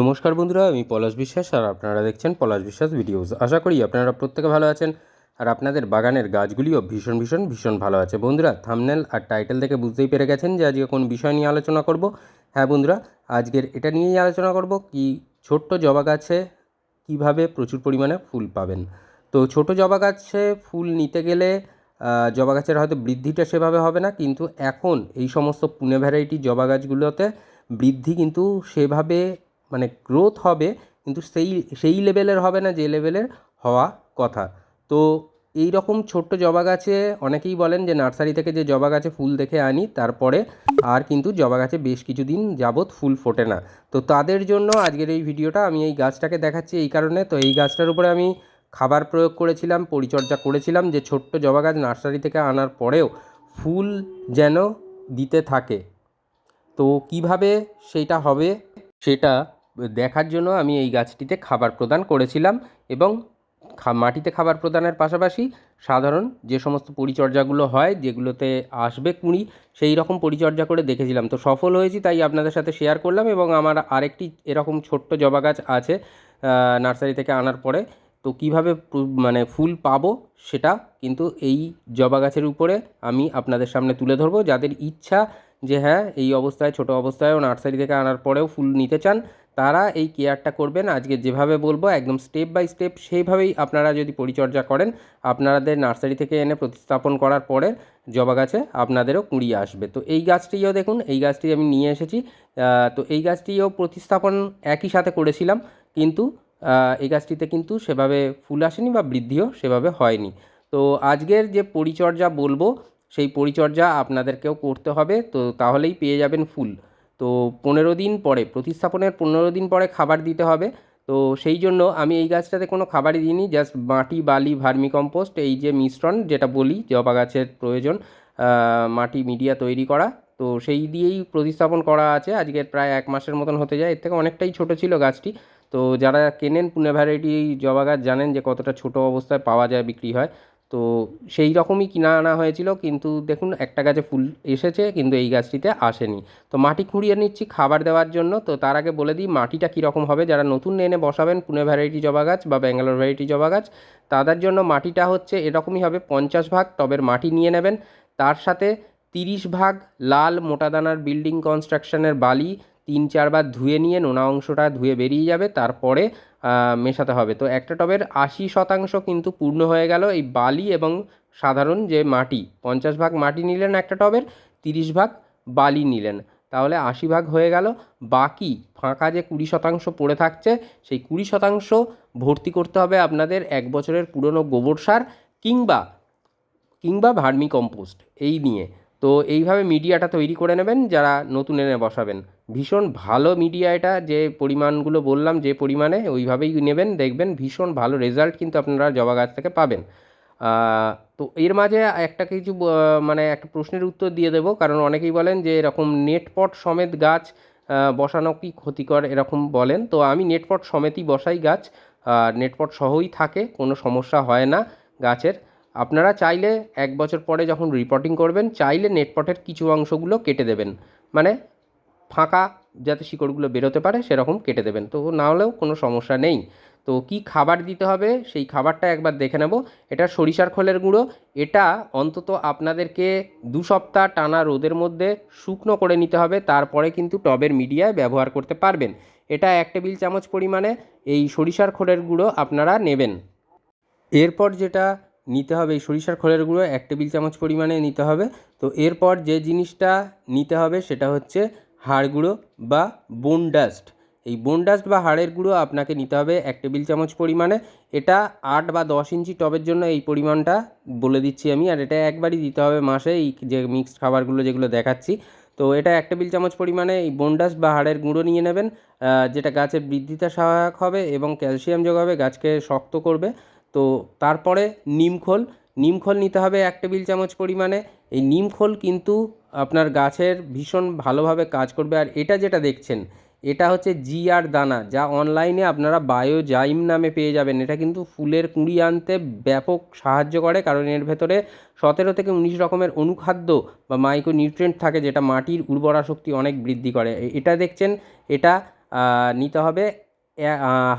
নমস্কার বন্ধুরা, আমি পলাশ বিশ্বাস আর আপনারা দেখছেন পলাশ বিশ্বাস ভিডিওস। আশা করি আপনারা প্রত্যেকে ভালো আছেন আর আপনাদের বাগানের গাছগুলিও ভীষণ ভীষণ ভীষণ ভালো আছে। বন্ধুরা থামনেল আর টাইটেল দেখে বুঝতেই পেরে গেছেন যে আজকে কোন বিষয় নিয়ে আলোচনা করব। হ্যাঁ বন্ধুরা, আজকের এটা নিয়েই আলোচনা করব কি ছোট্ট জবা গাছে কীভাবে প্রচুর পরিমাণে ফুল পাবেন। তো ছোট জবা গাছে ফুল নিতে গেলে জবা গাছের হয়তো বৃদ্ধিটা সেভাবে হবে না, কিন্তু এখন এই সমস্ত পুনে ভ্যারাইটি জবা গাছগুলোতে বৃদ্ধি কিন্তু সেভাবে মানে গ্রোথ হবে, কিন্তু সেই সেই লেভেলের হবে না, যে লেভেলের হওয়া কথা। তো এই রকম ছোট্ট জবা গাছে অনেকেই বলেন যে নার্সারি থেকে যে জবা গাছে ফুল দেখে আনি, তারপরে আর কিন্তু জবা গাছে বেশ কিছুদিন যাবৎ ফুল ফোটে না। তো তাদের জন্য আজকের এই ভিডিওটা, আমি এই গাছটাকে দেখাচ্ছি এই কারণে। তো এই গাছটার উপরে আমি খাবার প্রয়োগ করেছিলাম, পরিচর্যা করেছিলাম যে ছোট্ট জবা গাছ নার্সারি থেকে আনার পরেও ফুল যেন দিতে থাকে। তো কীভাবে সেটা হবে, সেটা দেখার জন্য আমি এই গাছটিতে খাবার প্রদান করেছিলাম এবং মাটিতে খাবার প্রদানের পাশাপাশি সাধারণ যে সমস্ত পরিচর্যাগুলো হয়, যেগুলোতে আসবে কুঁড়ি, সেই রকম পরিচর্যা করে দেখেছিলাম। তো সফল হয়েছি, তাই আপনাদের সাথে শেয়ার করলাম এবং আমার আরেকটি এরকম ছোট্ট জবা গাছ আছে নার্সারি থেকে আনার পরে। তো কীভাবে মানে ফুল পাবো সেটা কিন্তু এই জবা গাছের উপরে আমি আপনাদের সামনে তুলে ধরবো। যাদের ইচ্ছা যে হ্যাঁ এই অবস্থায়, ছোট অবস্থায়ও নার্সারি থেকে আনার পরেও ফুল নিতে চান তারা এই কেয়ারটা করবেন আজকে যেভাবে বলব, একদম স্টেপ বাই স্টেপ সেইভাবেই আপনারা যদি পরিচর্যা করেন, আপনাদের নার্সারি থেকে এনে প্রতিস্থাপন করার পরে জবা গাছে আপনাদেরও কুঁড়ি আসবে। তো এই গাছটিও দেখুন, এই গাছটি আমি নিয়ে এসেছি। তো এই গাছটিও প্রতিস্থাপন একই সাথে করেছিলাম, কিন্তু এই গাছটিতে কিন্তু সেভাবে ফুল আসেনি বা বৃদ্ধিও সেভাবে হয়নি। তো আজকের যে পরিচর্যা বলব, সেই পরিচর্যা আপনাদেরকেও করতে হবে। তো তাহলেই পেয়ে যাবেন ফুল। তো পনেরো দিন পরে, প্রতিস্থাপনের পনেরো দিন পরে খাবার দিতে হবে। তো সেই জন্য আমি এই গাছটাতে কোনো খাবারই দিইনি জাস্ট মাটি, বালি ভার্মি কম্পোস্ট এই যে মিশ্রণ যেটা বলি, জবা গাছের প্রয়োজন মাটি, মিডিয়া তৈরি করা। তো সেই দিয়েই প্রতিস্থাপন করা আছে। আজকের প্রায় এক মাসের মতন হতে যায়। এর থেকে অনেকটাই ছোট ছিল গাছটি। তো যারা কেনেন, পুনে ভ্যারাইটি জবা গাছ জানেন যে কতটা ছোট অবস্থায় পাওয়া যায় বিক্রি হয়। তো সেই রকমই কিনা আনা হয়েছিল, কিন্তু দেখুন একটা গাছে ফুল এসেছে, কিন্তু এই গাছটিতে আসেনি। তো মাটি খুঁড়িয়ে নিচ্ছি খাবার দেওয়ার জন্য, তো তার আগে বলে দিই মাটিটা কীরকম হবে। যারা নতুন এনে বসাবেন পুনে ভ্যারাইটি জবা গাছ বা ব্যাঙ্গালোর ভ্যারাইটি জবা গাছ, তাদের জন্য মাটিটা হচ্ছে এরকমই হবে, পঞ্চাশ ভাগ টবের মাটি নিয়ে নেবেন। তার সাথে তিরিশ ভাগ লাল মোটা দানার বিল্ডিং কনস্ট্রাকশনের বালি তিন চারবার ধুয়ে নিয়ে নোনা অংশটা ধুয়ে বেরিয়ে যাবে, তারপরে মেশাতে হবে। তো একটা টবের আশি শতাংশ কিন্তু পূর্ণ হয়ে গেল এই বালি এবং সাধারণ যে মাটি, পঞ্চাশ ভাগ মাটি নিলেন একটা টবের, তিরিশ ভাগ বালি নিলেন। তাহলে আশি ভাগ হয়ে গেল। বাকি ফাঁকা যে কুড়ি শতাংশ পড়ে থাকছে, সেই কুড়ি শতাংশ ভর্তি করতে হবে আপনাদের এক বছরের পুরনো গোবর সার কিংবা কিংবা ভার্মি কম্পোস্ট, এই নিয়ে। তো এইভাবে মিডিয়াটা তৈরি করে নেবেন, যারা নতুন এনে বসাবেন। ভীষণ ভালো মিডিয়া এটা, যে পরিমাণগুলো বললাম, যে পরিমাণে, ওইভাবেই নেবেন, দেখবেন ভীষণ ভালো রেজাল্ট কিন্তু আপনারা জবা গাছ থেকে পাবেন। তো এর মাঝে একটা কিছু মানে একটা প্রশ্নের উত্তর দিয়ে দেবো, কারণ অনেকেই বলেন যে এরকম নেটপট সমেত গাছ বসানো কি ক্ষতিকর এরকম বলেন। তো আমি নেটপট সমেতই বসাই গাছ নেটপট সহই থাকে, কোনো সমস্যা হয় না গাছের। আপনারা চাইলে এক বছর পরে যখন রিপোর্টিং করবেন, চাইলে নেটপটের কিছু অংশগুলো কেটে দেবেন। মানে ফাঁকা যাতে শিকড়গুলো বেরোতে পারে, সেরকম কেটে দেবেন। তো না হলেও কোনো সমস্যা নেই। তো কি খাবার দিতে হবে, সেই খাবারটা একবার দেখে নেব। এটা সরিষার খোলের গুঁড়ো। এটা অন্তত আপনাদেরকে দু সপ্তাহ টানা রোদের মধ্যে শুকনো করে নিতে হবে। তারপরে কিন্তু টবের মিডিয়ায় ব্যবহার করতে পারবেন। এটা এক টেবিল চামচ পরিমাণে এই সরিষার খোলের গুঁড়ো আপনারা নেবেন। এরপর যেটা নিতে হবে এই সরিষার খোলের গুঁড়ো, এক টেবিল চামচ পরিমাণে নিতে হবে। তো এরপর যে জিনিসটা নিতে হবে সেটা হচ্ছে হাড় গুঁড়ো বা বোন ডাস্ট এই বোন ডাস্ট বা হাড়ের গুঁড়ো আপনাকে নিতে হবে এক টেবিল চামচ পরিমাণে। এটা আট বা দশ ইঞ্চি টবের জন্য এই পরিমাণটা বলে দিচ্ছি আমি, আর এটা একবারই দিতে হবে মাসে এই যে মিক্সড খাবারগুলো যেগুলো দেখাচ্ছি। তো এটা এক টেবিল চামচ পরিমাণে এই বোনডাস বা হাড়ের গুঁড়ো নিয়ে নেবেন যেটা গাছের বৃদ্ধিতে সহায়ক হবে এবং ক্যালসিয়াম যোগাবে গাছকে শক্ত করবে। তো তারপরে নিমখোল নিমখোল নিতে হবে এক টেবিল চামচ পরিমাণে। এই নিমখোল কিন্তু আপনার গাছের ভীষণ ভালোভাবে কাজ করবে। আর এটা যেটা দেখছেন, এটা হচ্ছে জিআর দানা, যা অনলাইনে আপনারা বায়োজাইম নামে পেয়ে যাবেন। এটা কিন্তু ফুলের কুঁড়ি আনতে ব্যাপক সাহায্য করে, কারণ এর ভেতরে সতেরো থেকে উনিশ রকমের অনুখাদ্য বা মাইক্রো নিউট্রিয়েন্ট থাকে, যেটা মাটির উর্বরা শক্তি অনেক বৃদ্ধি করে। এটা দেখছেন, এটা নিতে হবে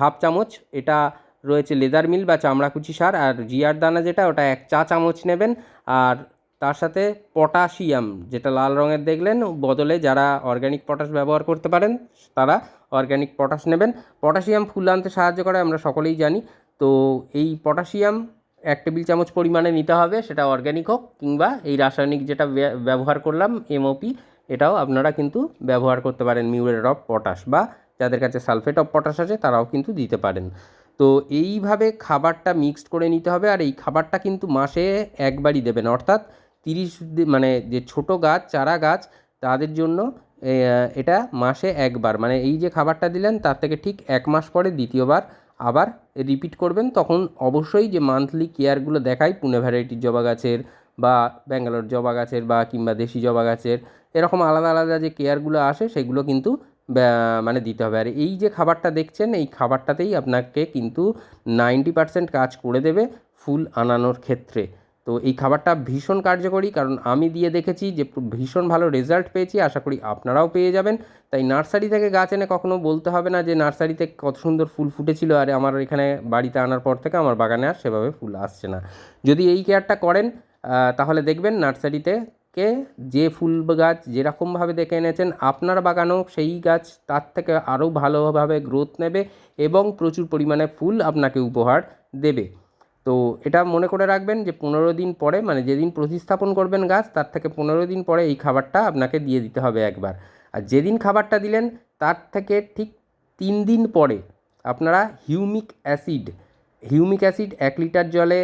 হাফ চামচ। এটা রয়েছে লেদার মিল বা চামড়াকুচি সার আর জিয়ার দানা যেটা, ওটা এক চা চামচ নেবেন। আর তার সাথে পটাশিয়াম, যেটা লাল রঙের দেখলেন, বদলে যারা অর্গ্যানিক পটাশ ব্যবহার করতে পারেন, তারা অর্গ্যানিক পটাশ নেবেন। পটাশিয়াম ফুল আনতে সাহায্য করে, আমরা সকলেই জানি। তো এই পটাশিয়াম এক টেবিল চামচ পরিমাণে নিতে হবে, সেটা অর্গ্যানিক হোক কিংবা এই রাসায়নিক যেটা ব্য- ব্যবহার করলাম, এমওপি, এটাও আপনারা কিন্তু ব্যবহার করতে পারেন, মিউরেট অফ পটাশ বা যাদের কাছে সালফেট অফ পটাশ আছে, তারাও কিন্তু দিতে পারেন। তো এইভাবে খাবারটা মিক্সড করে নিতে হবে আর এই খাবারটা কিন্তু মাসে একবারই দেবেন। অর্থাৎ তিরিশ মানে যে ছোট গাছ, চারা গাছ, তাদের জন্য এটা মাসে একবার। মানে এই যে খাবারটা দিলেন, তার থেকে ঠিক এক মাস পরে দ্বিতীয়বার আবার রিপিট করবেন। তখন অবশ্যই যে মান্থলি কেয়ারগুলো দেখায় পুনে ভ্যারাইটির জবা গাছের বা ব্যাঙ্গালোর জবা গাছের বা কিংবা দেশি জবা গাছের, এরকম আলাদা আলাদা যে কেয়ারগুলো আসে, সেগুলো কিন্তু মানে দিতে হবে। আর এই যে খাবারটা দেখছেন, এই খাবারটাতেই আপনাকে কিন্তু নাইনটি পার্সেন্ট কাজ করে দেবে ফুল আনানোর ক্ষেত্রে। তো এই খাবারটা ভীষণ কার্যকরী, কারণ আমি দিয়ে দেখেছি যে ভীষণ ভালো রেজাল্ট পেয়েছি, আশা করি আপনারাও পেয়ে যাবেন। তাই নার্সারি থেকে গাছ এনে কখনো বলতে হবে না যে নার্সারিতে কত সুন্দর ফুল ফুটেছিল, আর আমার এখানে বাড়িতে আনার পর থেকে আমার বাগানে আর সেভাবে ফুল আসছে না। যদি এই কেয়ারটা করেন তাহলে দেখবেন নার্সারিতে কে যে ফুল গাছ যেরকমভাবে দেখে এনেছেন আপনার বাগানেও সেই গাছ তার থেকে আরও ভালোভাবে গ্রোথ নেবে এবং প্রচুর পরিমাণে ফুল আপনাকে উপহার দেবে। তো এটা মনে করে রাখবেন যে পনেরো দিন পরে মানে যেদিন প্রতিস্থাপন করবেন গাছ, তার থেকে পনেরো দিন পরে এই খাবারটা আপনাকে দিয়ে দিতে হবে একবার। আর যেদিন খাবারটা দিলেন, তার থেকে ঠিক তিন দিন পরে আপনারা হিউমিক অ্যাসিড হিউমিক অ্যাসিড এক লিটার জলে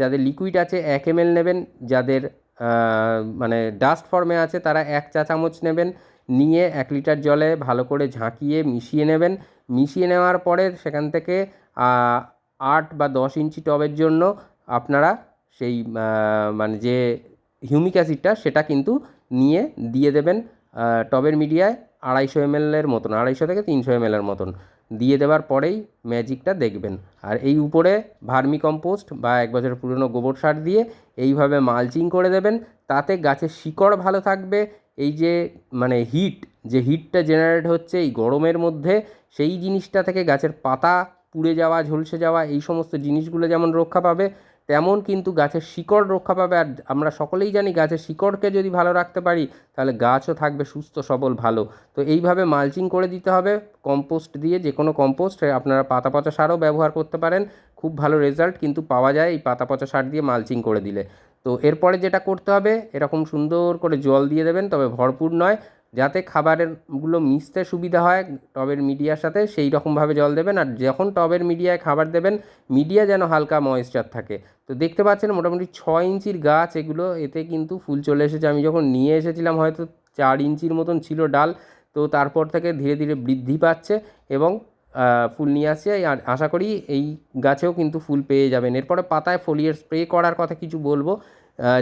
যাদের লিকুইড আছে, এক এমএল নেবেন, যাদের মানে ডাস্ট ফর্মে আছে, তারা এক চা চামচ নেবেন, নিয়ে এক লিটার জলে ভালো করে ঝাঁকিয়ে মিশিয়ে নেবেন। মিশিয়ে নেওয়ার পরে সেখান থেকে আট বা দশ ইঞ্চি টবের জন্য আপনারা সেই মানে যে হিউমিক অ্যাসিডটা সেটা কিন্তু নিয়ে দিয়ে দেবেন টবের মিডিয়ায়। আড়াইশো এমএলের মতন, আড়াইশো থেকে তিনশো এমএলের মতন। দিয়ে দেওয়ার পরেই ম্যাজিকটা দেখবেন। আর এই উপরে ভার্মি কম্পোস্ট বা এক বছরের পুরনো গোবর সার দিয়ে এইভাবে মালচিং করে দেবেন। তাতে গাছের শিকড় ভালো থাকবে। এই যে মানে হিট, যে হিটটা জেনারেট হচ্ছে এই গরমের মধ্যে, সেই জিনিসটা থেকে গাছের পাতা পুড়ে যাওয়া, ঝলসে যাওয়া, এই সমস্ত জিনিসগুলো যেমন রক্ষা পাবে তেমন কিন্তু গাছের শিকড় রক্ষা পাবে। আর আমরা সকলেই জানি গাছের শিকড়কে যদি ভালো রাখতে পারি, তাহলে গাছও থাকবে সুস্থ, সবল, ভালো। তো এইভাবে মালচিং করে দিতে হবে, কম্পোস্ট দিয়ে যে কোনো কম্পোস্ট আপনারা পাতা পচা সারও ব্যবহার করতে পারেন। খুব ভালো রেজাল্ট কিন্তু পাওয়া যায় এই পাতা পচা সার দিয়ে মালচিং করে দিলে। তো এরপরে যেটা করতে হবে, এরকম সুন্দর করে জল দিয়ে দেবেন, তবে ভরপুর নয়। যাতে খাবারেরগুলো মিশতে সুবিধা হয়, টবের মিডিয়ার সাথে সেই রকমভাবে জল দেবেন। আর যখন টবের মিডিয়ায় খাবার দেবেন, মিডিয়া যেন হালকা ময়েশ্চার থাকে। তো দেখতে পাচ্ছেন মোটামুটি ছ ইঞ্চির গাছ, এগুলো এতে কিন্তু ফুল চলে এসেছে। আমি যখন নিয়ে এসেছিলাম, হয়তো চার ইঞ্চির মতন ছিল ডাল। তো তারপর থেকে ধীরে ধীরে বৃদ্ধি পাচ্ছে এবং ফুল নিয়ে আসছে। আর আশা করি এই গাছেও কিন্তু ফুল পেয়ে যাবেন। এরপরে পাতায় ফলিয়ার স্প্রে করার কথা কিছু বলব।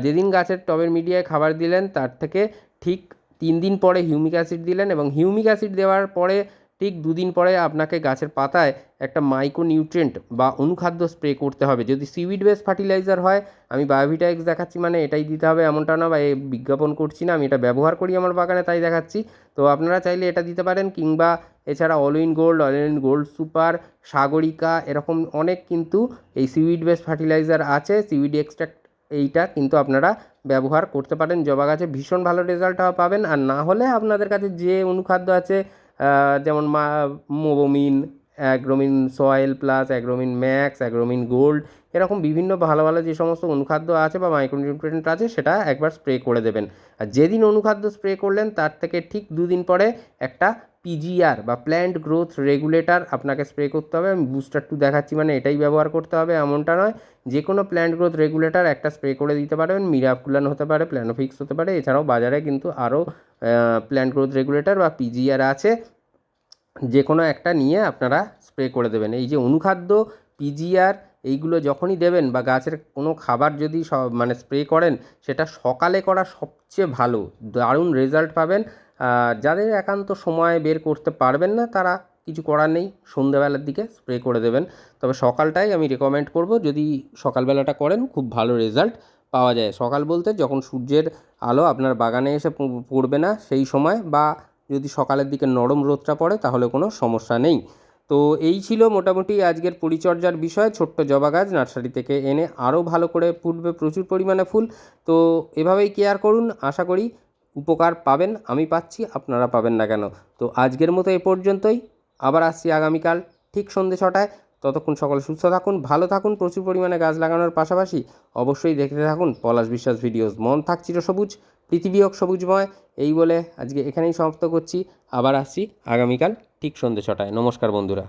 যেদিন গাছের টবের মিডিয়ায় খাবার দিলেন, তার থেকে ঠিক তিন দিন পরে হিউমিক অ্যাসিড দিলেন এবং হিউমিক অ্যাসিড দেওয়ার পরে ঠিক দুদিন পরে আপনাকে গাছের পাতায় একটা মাইক্রো নিউট্রিয়েন্ট বা অনুখাদ্য স্প্রে করতে হবে। যদি সিউইড বেস ফার্টিলাইজার হয়, আমি বায়োভিটা এক্স দেখাচ্ছি মানে এটাই দিতে হবে এমনটা না বা এ বিজ্ঞাপন করছি না, আমি এটা ব্যবহার করি আমার বাগানে তাই দেখাচ্ছি। তো আপনারা চাইলে এটা দিতে পারেন কিংবা এছাড়া all in gold, all in gold super, Sagarika, এরকম অনেক কিন্তু এই সিউইড বেস ফার্টিলাইজার আছে। সিউইড এক্সট্রাক্ট এইটা কিন্তু আপনারা ব্যবহার করতে পারেন। জবা গাছে ভীষণ ভালো রেজাল্ট পাবেন। আর না হলে আপনাদের কাছে যে অনুখাদ্য আছে যেমন মা মোবোমিন Agromin soil plus, Agromin max, Agromin gold, এরকম বিভিন্ন ভালো ভালো যে সমস্ত অনুখাদ্য আছে বা মাইক্রোনিউট্রিয়েন্ট আছে, সেটা একবার স্প্রে করে দেবেন। আর যেদিন অনুখাদ্য স্প্রে করলেন, তার থেকে ঠিক দুদিন পরে একটা পিজিআর বা প্ল্যান্ট গ্রোথ রেগুলেটর আপনাকে স্প্রে করতে হবে। আমি বুস্টার টু দেখাচ্ছি মানে এটাই ব্যবহার করতে হবে, এমনটা নয়। যে কোনো প্ল্যান্ট গ্রোথ রেগুলেটর একটা স্প্রে করে দিতে পারবেন মিরাকুলান হতে পারে প্ল্যানোফিক্স হতে পারে। এছাড়াও বাজারে কিন্তু আরও প্ল্যান্ট গ্রোথ রেগুলেটর বা পিজিআর আছে। যে কোনো একটা নিয়ে আপনারা স্প্রে করে দেবেন। এই যে অনুখাদ্য পিজিআর এইগুলো যখনই দেবেন বা গাছের কোনো খাবার যদি সব মানে স্প্রে করেন, সেটা সকালে করা সবচেয়ে ভালো। দারুণ রেজাল্ট পাবেন। যাদের একান্ত সময় বের করতে পারবেন না, তারা কিছু করার নেই। সন্ধ্যাবেলার দিকে স্প্রে করে দেবেন। তবে সকালটাই আমি রেকমেন্ড করব। যদি সকালবেলাটা করেন, খুব ভালো রেজাল্ট পাওয়া যায়। সকাল বলতে যখন সূর্যের আলো আপনার বাগানে এসে পড়বে না, সেই সময় বা যদি সকালের দিকে নরম রোদটা পড়ে, তাহলে কোনো সমস্যা নেই। তো এই ছিল মোটামুটি আজকের পরিচর্যার বিষয়। ছোট্ট জবা গাছ নার্সারি থেকে এনে আরও ভালো করে ফুটবে প্রচুর পরিমাণে ফুল। তো এভাবেই কেয়ার করুন। আশা করি উপকার পাবেন, আমি পাচ্ছি, আপনারা পাবেন না কেন? তো আজকের মতো এ পর্যন্তই। আবার আসছি আগামীকাল ঠিক সন্ধ্যে ছটায়। ততক্ষণ সকলে সুস্থ থাকুন, ভালো থাকুন, প্রচুর পরিমাণে গাছ লাগানোর পাশাপাশি অবশ্যই দেখতে থাকুন পলাশ বিশ্বাস ভিডিওস। মন থাক চিরসবুজ পৃথিবী হোক সবুজময়, এই বলে আজকে এখানেই সমাপ্ত করছি। আবার আসছি আগামীকাল ঠিক সন্ধ্যে ছটায়। নমস্কার বন্ধুরা।